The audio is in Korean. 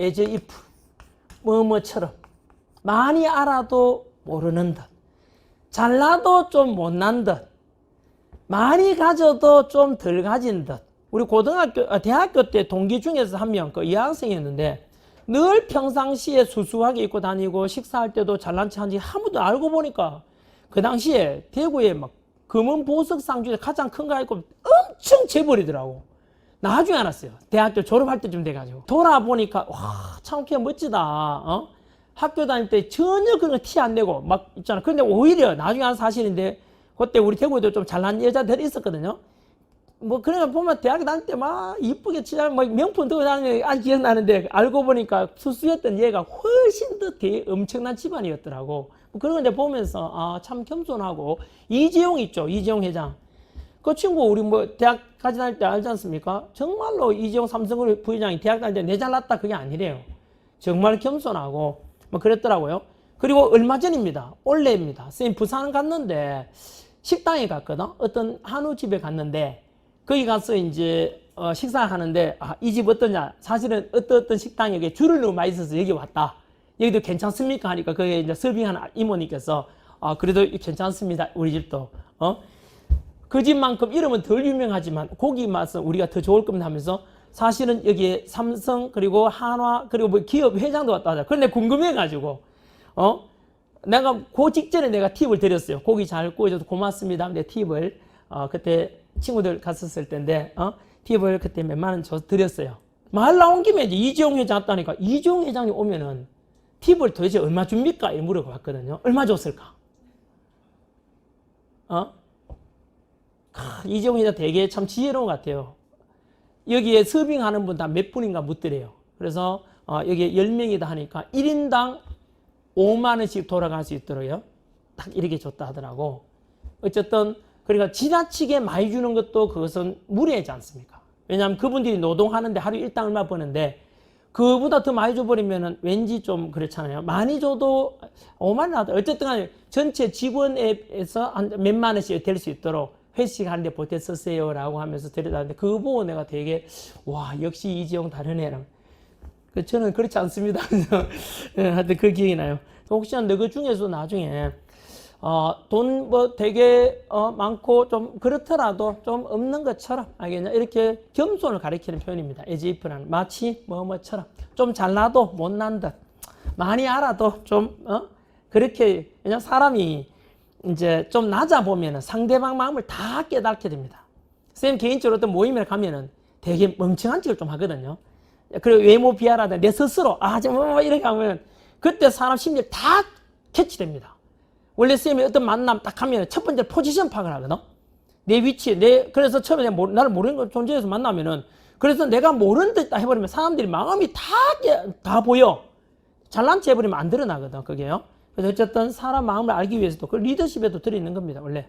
as if 뭐뭐처럼 많이 알아도 모르는 듯 잘나도 좀 못난 듯 많이 가져도 좀 덜 가진 듯 우리 고등학교 아, 대학교 때 동기 중에서 한 명 그 여학생이었는데 늘 평상시에 수수하게 입고 다니고 식사할 때도 잘난 체 한지 아무도 알고 보니까 그 당시에 대구에 막 금은 보석상 중에 가장 큰거 입고 엄청 재벌이더라고. 나중에 알았어요. 대학교 졸업할 때쯤 돼가지고. 돌아보니까, 와, 참, 걔 멋지다. 어? 학교 다닐 때 전혀 그런 거티안 내고 막 있잖아. 근데 오히려 나중에 한 사실인데, 그때 우리 대구에도 좀 잘난 여자들이 있었거든요. 뭐, 그러니까 보면 대학교 다닐 때 막 이쁘게 진짜 막 명품 들고 다니는 아 기억나는데, 알고 보니까 수수했던 얘가 훨씬 더 대, 엄청난 집안이었더라고. 뭐 그런 거 이제 보면서, 아, 참 겸손하고, 이재용 있죠. 이재용 회장. 그 친구 우리 뭐 대학까지 다닐 때 알지 않습니까? 정말로 이재용 삼성그룹 부회장이 대학 다닐 때 내 잘났다 그게 아니래요. 정말 겸손하고 뭐 그랬더라고요. 그리고 얼마 전입니다. 올해입니다. 선생님 부산 갔는데 식당에 갔거든. 어떤 한우 집에 갔는데 거기 가서 이제 어, 식사하는데 아, 이 집 어떠냐? 사실은 어떤 어떤 식당에 이게 줄을 너무 많이 있어서 여기 왔다. 여기도 괜찮습니까? 하니까 거기에 이제 서빙하는 이모님께서 아 그래도 괜찮습니다. 우리 집도 어 그 집만큼 이름은 덜 유명하지만 고기 맛은 우리가 더 좋을 겁니다 하면서 사실은 여기에 삼성 그리고 한화 그리고 뭐 기업 회장도 왔다 하자. 그런데 궁금해가지고 어 내가 그 직전에 내가 팁을 드렸어요. 고기 잘 구워줘서 고맙습니다. 근데 팁을 어 그때 친구들 갔었을 텐데 어 팁을 그때 몇만 원 줘서 드렸어요. 말 나온 김에 이제 이재용 회장 왔다니까 이재용 회장이 오면은 팁을 도대체 얼마 줍니까? 이렇게 물어봤거든요. 얼마 줬을까? 어? 회장 되게 참 지혜로운 것 같아요. 여기에 서빙하는 분 다 몇 분인가 묻더래요. 그래서 어, 여기에 10명이다 하니까 1인당 5만 원씩 돌아갈 수 있도록요. 딱 이렇게 줬다 하더라고. 어쨌든 그러니까 지나치게 많이 주는 것도 그것은 무례하지 않습니까? 왜냐하면 그분들이 노동하는데 하루 일당 얼마 버는데 그보다 더 많이 줘버리면은 왠지 좀 그렇잖아요. 많이 줘도 5만 원 하더 어쨌든 전체 직원에서 한 몇만 원씩 될 수 있도록 회식 하는데 보태 썼어요 라고 하면서 데려다는데 그거 보고 내가 되게 와 역시 이지영 애랑 그 저는 그렇지 않습니다. 예, 하여튼 그 기억이 나요. 혹시나 너그 중에서 나중에 어, 돈 뭐 되게 어, 많고 좀 그렇더라도 좀 없는 것처럼 알겠냐 이렇게 겸손을 가리키는 표현입니다. 에지프라는 마치 뭐 뭐처럼 좀 잘나도 못난 듯 많이 알아도 좀 어? 그렇게 그냥 사람이 이제 좀 낮아 보면은 상대방 마음을 다 깨닫게 됩니다. 쌤 개인적으로 어떤 모임에 가면은 되게 멍청한 짓을 좀 하거든요. 그리고 외모 비하라든 내 스스로 아, 뭐 이렇게 하면 그때 사람 심리를 다 캐치됩니다. 원래 쌤이 어떤 만남 딱 하면 첫 번째 포지션 파악을 하거든. 내 위치, 내 그래서 처음에 내가 모- 나를 모르는 걸 존재해서 만나면은 그래서 내가 모르는 듯 해버리면 사람들이 마음이 다 다 보여. 잘난 체 해버리면 안 드러나거든 그게요. 어쨌든 사람 마음을 알기 위해서도 그 리더십에도 들어있는 겁니다 원래.